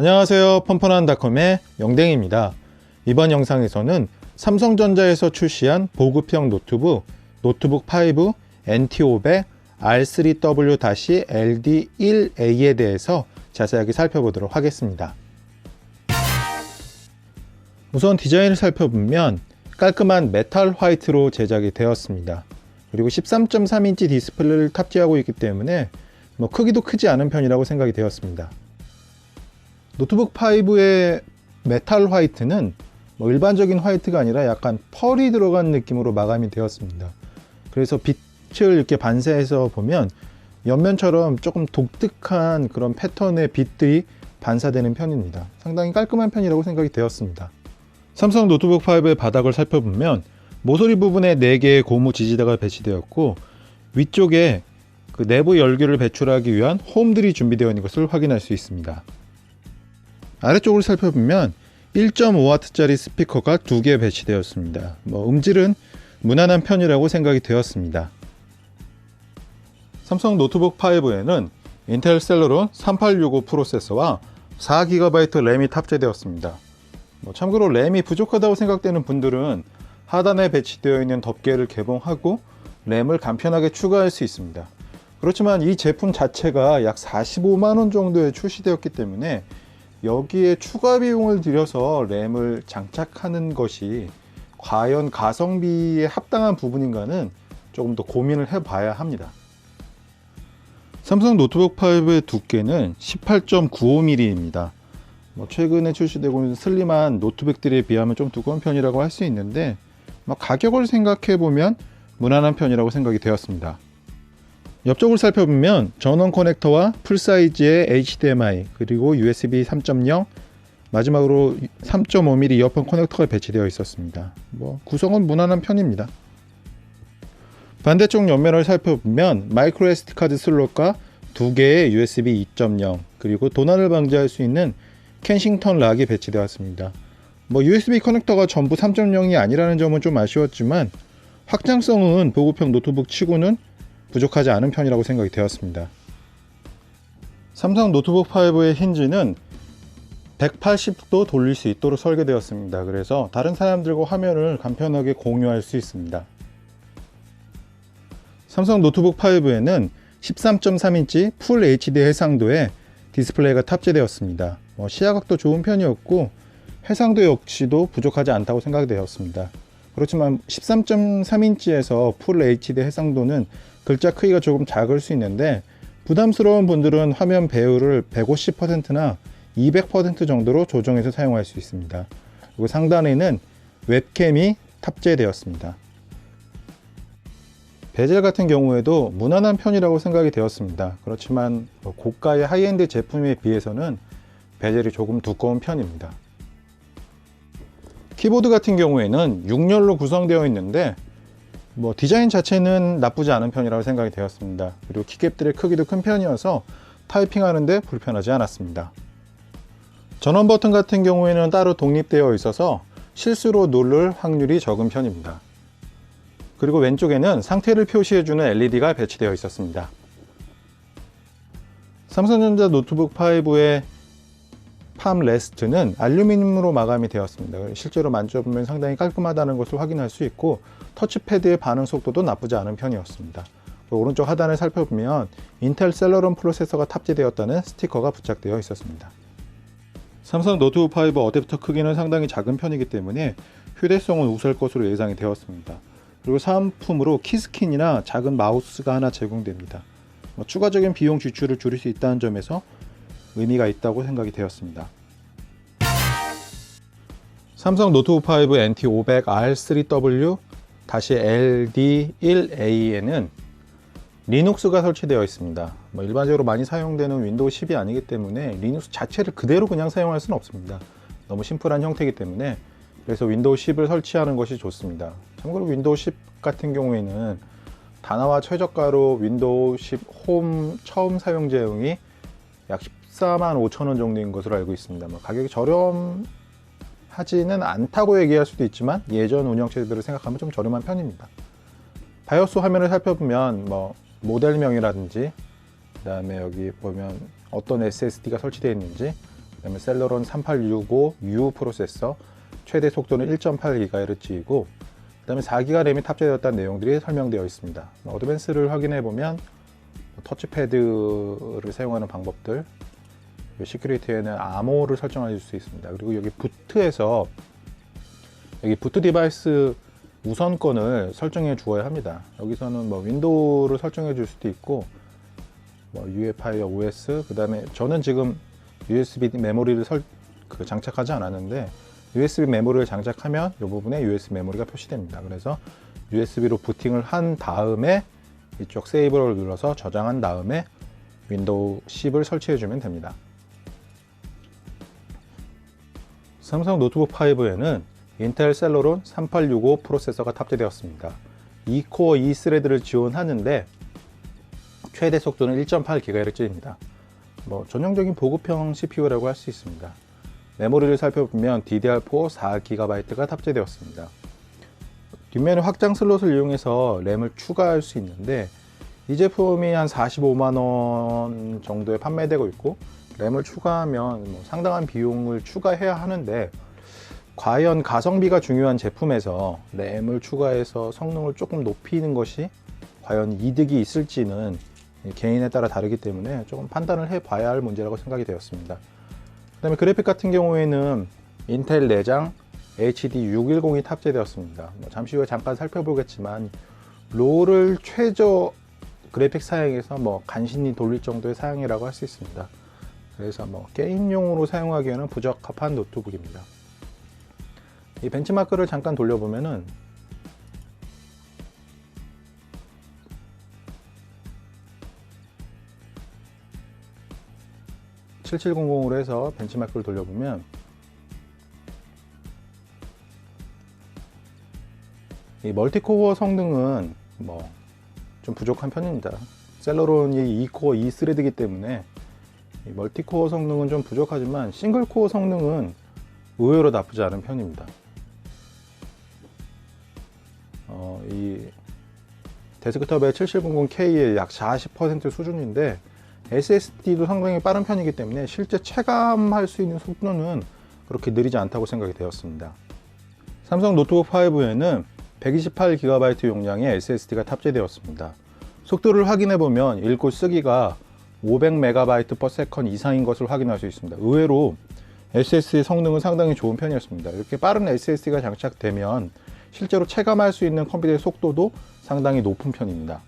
안녕하세요. 펀펀한닷컴의 영댕입니다. 이번 영상에서는 삼성전자에서 출시한 보급형 노트북 노트북 5 NT500 R3W-LD1A에 대해서 자세하게 살펴보도록 하겠습니다. 우선 디자인을 살펴보면 깔끔한 메탈 화이트로 제작이 되었습니다. 그리고 13.3인치 디스플레이를 탑재하고 있기 때문에 뭐 크기도 크지 않은 편이라고 생각이 되었습니다. 노트북 5의 메탈 화이트는 뭐 일반적인 화이트가 아니라 약간 펄이 들어간 느낌으로 마감이 되었습니다. 그래서 빛을 이렇게 반사해서 보면 옆면처럼 조금 독특한 그런 패턴의 빛들이 반사되는 편입니다. 상당히 깔끔한 편이라고 생각이 되었습니다. 삼성 노트북 5의 바닥을 살펴보면 모서리 부분에 4개의 고무 지지대가 배치되었고 위쪽에 그 내부 열기를 배출하기 위한 홈들이 준비되어 있는 것을 확인할 수 있습니다. 아래쪽을 살펴보면 1.5W짜리 스피커가 2개 배치되었습니다. 뭐 음질은 무난한 편이라고 생각이 되었습니다. 삼성 노트북 5에는 인텔 셀러론 3865 프로세서와 4GB 램이 탑재되었습니다. 뭐 참고로 램이 부족하다고 생각되는 분들은 하단에 배치되어 있는 덮개를 개봉하고 램을 간편하게 추가할 수 있습니다. 그렇지만 이 제품 자체가 약 45만 원 정도에 출시되었기 때문에 여기에 추가 비용을 들여서 램을 장착하는 것이 과연 가성비에 합당한 부분인가는 조금 더 고민을 해 봐야 합니다. 삼성 노트북 5의 두께는 18.95mm입니다. 뭐 최근에 출시되고 있는 슬림한 노트북들에 비하면 좀 두꺼운 편이라고 할 수 있는데 뭐 가격을 생각해 보면 무난한 편이라고 생각이 되었습니다. 옆쪽을 살펴보면 전원 커넥터와 풀사이즈의 HDMI 그리고 USB 3.0 마지막으로 3.5mm 이어폰 커넥터가 배치되어 있었습니다. 뭐 구성은 무난한 편입니다. 반대쪽 옆면을 살펴보면 마이크로 SD 카드 슬롯과 두 개의 USB 2.0 그리고 도난을 방지할 수 있는 켄싱턴 락이 배치되었습니다. 뭐 USB 커넥터가 전부 3.0이 아니라는 점은 좀 아쉬웠지만 확장성은 보급형 노트북 치고는 부족하지 않은 편이라고 생각이 되었습니다. 삼성 노트북 5의 힌지는 180도 돌릴 수 있도록 설계되었습니다. 그래서 다른 사람들과 화면을 간편하게 공유할 수 있습니다. 삼성 노트북 5에는 13.3인치 풀 HD 해상도의 디스플레이가 탑재되었습니다. 뭐 시야각도 좋은 편이었고 해상도 역시도 부족하지 않다고 생각되었습니다. 그렇지만 13.3인치에서 풀 HD 해상도는 글자 크기가 조금 작을 수 있는데 부담스러운 분들은 화면 배율을 150%나 200% 정도로 조정해서 사용할 수 있습니다. 그리고 상단에는 웹캠이 탑재되었습니다. 베젤 같은 경우에도 무난한 편이라고 생각이 되었습니다. 그렇지만 뭐 고가의 하이엔드 제품에 비해서는 베젤이 조금 두꺼운 편입니다. 키보드 같은 경우에는 6열로 구성되어 있는데 뭐 디자인 자체는 나쁘지 않은 편이라고 생각이 되었습니다. 그리고 키캡들의 크기도 큰 편이어서 타이핑하는데 불편하지 않았습니다. 전원 버튼 같은 경우에는 따로 독립되어 있어서 실수로 누를 확률이 적은 편입니다. 그리고 왼쪽에는 상태를 표시해주는 LED가 배치되어 있었습니다. 삼성전자 노트북 5의 팜 레스트는 알루미늄으로 마감이 되었습니다. 실제로 만져보면 상당히 깔끔하다는 것을 확인할 수 있고 터치패드의 반응 속도도 나쁘지 않은 편이었습니다. 오른쪽 하단을 살펴보면 인텔 셀러론 프로세서가 탑재되었다는 스티커가 부착되어 있었습니다. 삼성 노트북 5 어댑터 크기는 상당히 작은 편이기 때문에 휴대성은 우수할 것으로 예상이 되었습니다. 그리고 사은품으로 키스킨이나 작은 마우스가 하나 제공됩니다. 뭐 추가적인 비용 지출을 줄일 수 있다는 점에서 의미가 있다고 생각이 되었습니다. 삼성 노트북 5 NT500 R3W LD1A에는 리눅스가 설치되어 있습니다. 뭐 일반적으로 많이 사용되는 윈도우 10이 아니기 때문에 리눅스 자체를 그대로 그냥 사용할 수는 없습니다. 너무 심플한 형태이기 때문에 그래서 윈도우 10을 설치하는 것이 좋습니다. 참고로 윈도우 10 같은 경우에는 다나와 최저가로 윈도우 10 홈 처음 사용 제형이 약 14만 5천 원 정도인 것으로 알고 있습니다. 뭐 가격이 저렴하지는 않다고 얘기할 수도 있지만 예전 운영체들을 생각하면 좀 저렴한 편입니다. 바이오스 화면을 살펴보면 뭐 모델명이라든지 그다음에 여기 보면 어떤 SSD가 설치되어 있는지 그다음에 셀러론 3865U 프로세서 최대 속도는 1.8GHz이고 그다음에 4기가 램이 탑재되었다는 내용들이 설명되어 있습니다. 뭐 어드밴스를 확인해 보면 뭐 터치패드를 사용하는 방법들, 시큐리티에는 암호를 설정해 줄수 있습니다. 그리고 여기 부트에서 여기 부트 디바이스 우선권을 설정해 주어야 합니다. 여기서는 뭐 윈도우를 설정해 줄 수도 있고 뭐 UEFI, OS 그 다음에 저는 지금 USB 메모리를 설, 그 장착하지 않았는데 USB 메모리를 장착하면 이 부분에 USB 메모리가 표시됩니다. 그래서 USB로 부팅을 한 다음에 이쪽 세이브를 눌러서 저장한 다음에 윈도우 10을 설치해 주면 됩니다. 삼성 노트북 5에는 인텔 셀러론 3865 프로세서가 탑재되었습니다. 2코어 2스레드를 지원하는데 최대 속도는 1.8GHz입니다. 뭐 전형적인 보급형 CPU라고 할 수 있습니다. 메모리를 살펴보면 DDR4 4GB가 탑재되었습니다. 뒷면에 확장 슬롯을 이용해서 램을 추가할 수 있는데 이 제품이 한 45만 원 정도에 판매되고 있고 램을 추가하면 뭐 상당한 비용을 추가해야 하는데 과연 가성비가 중요한 제품에서 램을 추가해서 성능을 조금 높이는 것이 과연 이득이 있을지는 개인에 따라 다르기 때문에 조금 판단을 해 봐야 할 문제라고 생각이 되었습니다. 그 다음에 그래픽 같은 경우에는 인텔 내장 HD 610이 탑재되었습니다. 뭐 잠시 후에 잠깐 살펴보겠지만 롤을 최저 그래픽 사양에서 뭐 간신히 돌릴 정도의 사양이라고 할 수 있습니다. 그래서 뭐 게임용으로 사용하기에는 부적합한 노트북입니다. 이 벤치마크를 잠깐 돌려보면은 7700으로 해서 벤치마크를 돌려보면 이 멀티코어 성능은 뭐 좀 부족한 편입니다. 셀러론이 2코어 2스레드이기 때문에 이 멀티코어 성능은 좀 부족하지만 싱글코어 성능은 의외로 나쁘지 않은 편입니다. 어, 이 데스크톱의 7700K의 약 40% 수준인데 SSD도 상당히 빠른 편이기 때문에 실제 체감할 수 있는 속도는 그렇게 느리지 않다고 생각이 되었습니다. 삼성 노트북 5에는 128GB 용량의 SSD가 탑재되었습니다. 속도를 확인해 보면 읽고 쓰기가 500MB/s 이상인 것을 확인할 수 있습니다. 의외로 SSD 성능은 상당히 좋은 편이었습니다. 이렇게 빠른 SSD가 장착되면 실제로 체감할 수 있는 컴퓨터의 속도도 상당히 높은 편입니다.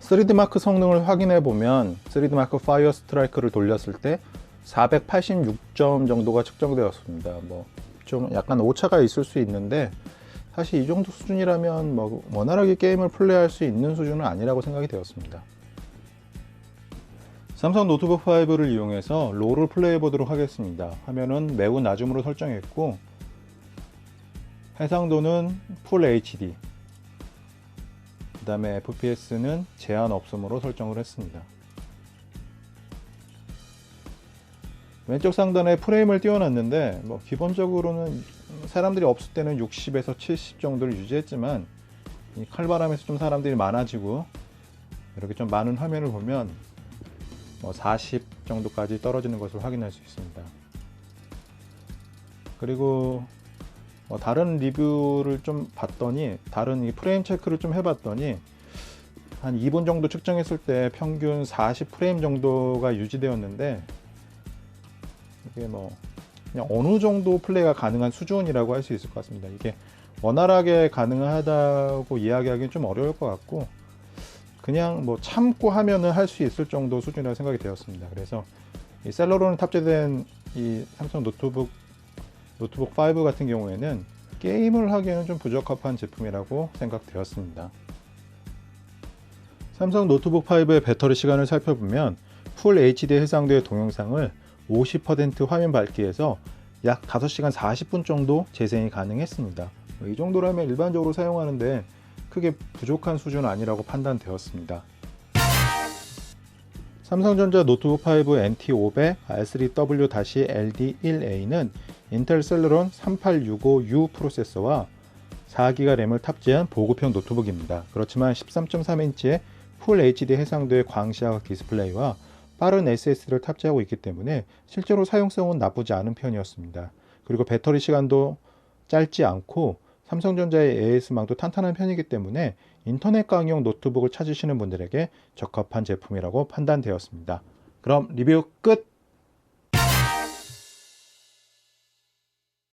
3D 마크 성능을 확인해 보면 3D 마크 파이어 스트라이크를 돌렸을 때 486점 정도가 측정되었습니다. 뭐 좀 약간 오차가 있을 수 있는데 사실 이 정도 수준이라면 뭐 원활하게 게임을 플레이할 수 있는 수준은 아니라고 생각이 되었습니다. 삼성 노트북 5를 이용해서 롤을 플레이해 보도록 하겠습니다. 화면은 매우 낮음으로 설정했고 해상도는 풀 HD 그 다음에 FPS는 제한 없음으로 설정을 했습니다. 왼쪽 상단에 프레임을 띄워놨는데 뭐 기본적으로는 사람들이 없을 때는 60에서 70 정도를 유지했지만 이 칼바람에서 좀 사람들이 많아지고 이렇게 좀 많은 화면을 보면 뭐 40 정도까지 떨어지는 것을 확인할 수 있습니다. 그리고 뭐 다른 리뷰를 좀 봤더니 다른 이 프레임 체크를 좀 해봤더니 한 2분 정도 측정했을 때 평균 40 프레임 정도가 유지되었는데 이게 뭐 그냥 어느 정도 플레이가 가능한 수준이라고 할 수 있을 것 같습니다. 이게 원활하게 가능하다고 이야기하기는 좀 어려울 것 같고 그냥 뭐 참고 하면은 할 수 있을 정도 수준이라고 생각이 되었습니다. 그래서 이 셀러론 탑재된 이 삼성 노트북 노트북 5 같은 경우에는 게임을 하기에는 좀 부적합한 제품이라고 생각되었습니다. 삼성 노트북 5의 배터리 시간을 살펴보면 풀 HD 해상도의 동영상을 50% 화면 밝기에서 약 5시간 40분 정도 재생이 가능했습니다. 이 정도라면 일반적으로 사용하는데 크게 부족한 수준은 아니라고 판단되었습니다. 삼성전자 노트북 5 NT500 R3W-LD1A는 인텔 셀러론 3865U 프로세서와 4기가 램을 탑재한 보급형 노트북입니다. 그렇지만 13.3인치의 풀 HD 해상도의 광시야각 디스플레이와 빠른 SSD를 탑재하고 있기 때문에 실제로 사용성은 나쁘지 않은 편이었습니다. 그리고 배터리 시간도 짧지 않고 삼성전자의 AS망도 탄탄한 편이기 때문에 인터넷 강의용 노트북을 찾으시는 분들에게 적합한 제품이라고 판단되었습니다. 그럼 리뷰 끝!